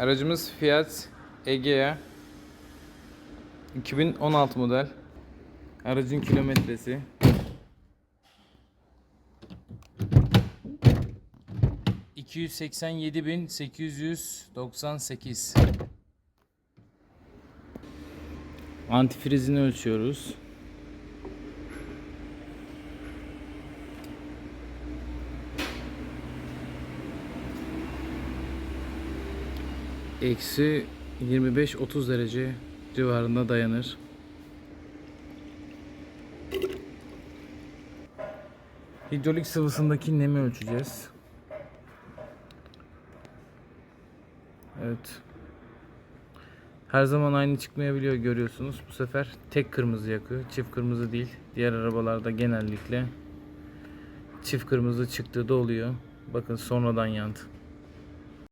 Aracımız Fiat Egea 2016 model. Aracın kilometresi ...287.898 Antifrizini ölçüyoruz. Eksi 25-30 derece civarında dayanır. Hidrolik sıvısındaki nemi ölçeceğiz. Evet. Her zaman aynı çıkmayabiliyor görüyorsunuz. Bu sefer tek kırmızı yakıyor. Çift kırmızı değil. Diğer arabalarda genellikle çift kırmızı çıktığı da oluyor. Bakın sonradan yandı.